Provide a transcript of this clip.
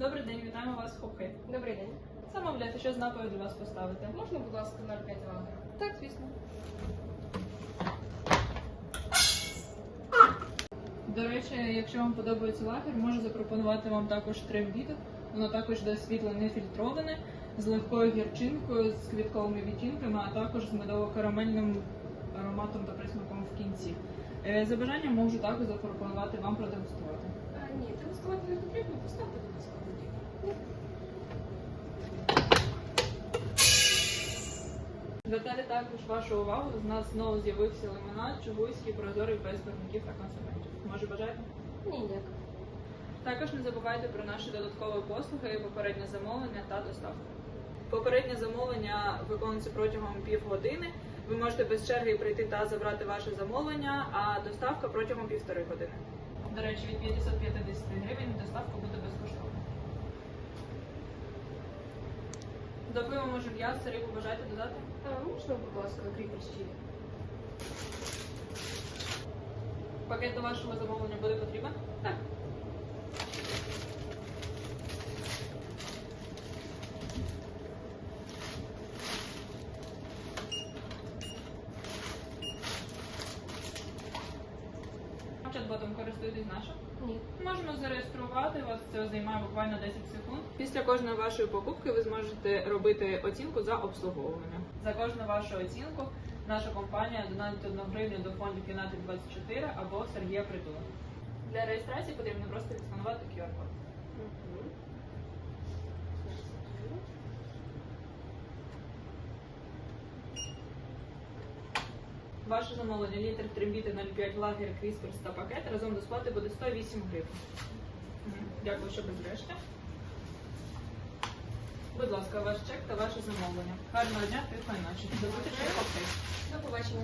Добрий день, вітаємо вас в Хопхейт. Добрий день. Замовляйте, що з напою для вас поставити. Можна, будь ласка, 0,5 лагера? Так, звісно. До речі, якщо вам подобається лагер, можу запропонувати вам також трем-відео. Воно також йде світло не фільтроване, з легкою гірчинкою, з квітковими відтінками, а також з медово-карамельним ароматом та присмаком в кінці. Е, За бажанням можу також запропонувати вам продегустувати. Тестувати не потрібно, поставте, будь ласка. Звертаю також вашу увагу, з нас знову з'явився лимонад, чугуйський, прозорий, без барвників та консервантів. Може бажаєте? Ні, ніяк. Також не забувайте про наші додаткові послуги, попереднє замовлення та доставку. Попереднє замовлення виконується протягом півгодини. Ви можете без черги прийти та забрати ваше замовлення, а доставка протягом півтори години. До речі, від 550 гривень доставка буде безкоштовна. До пива може м'ясо, рибу бажаєте додати? А, можна, будь ласка, кріпер чилі? Пакет до вашого замовлення буде потрібен? Так. Чат-ботом користуєтесь нашим? Ні. Можемо зареєструвати вас. Це займає буквально 10 секунд. Після кожної вашої покупки ви зможете робити оцінку за обслуговування. За кожну вашу оцінку наша компанія донатить 1 гривню до фонду Кінати 24 або Сергія Притула. Для реєстрації потрібно просто відсканувати QR-код. Ваше замовлення літр трембіти 0,5 лагер крісперс та пакет разом до сплати буде 108 гривень. Дякую, що безреште. Будь ласка, ваш чек та ваше замовлення. Гарного дня, тихої ночі. Добути, До побачення.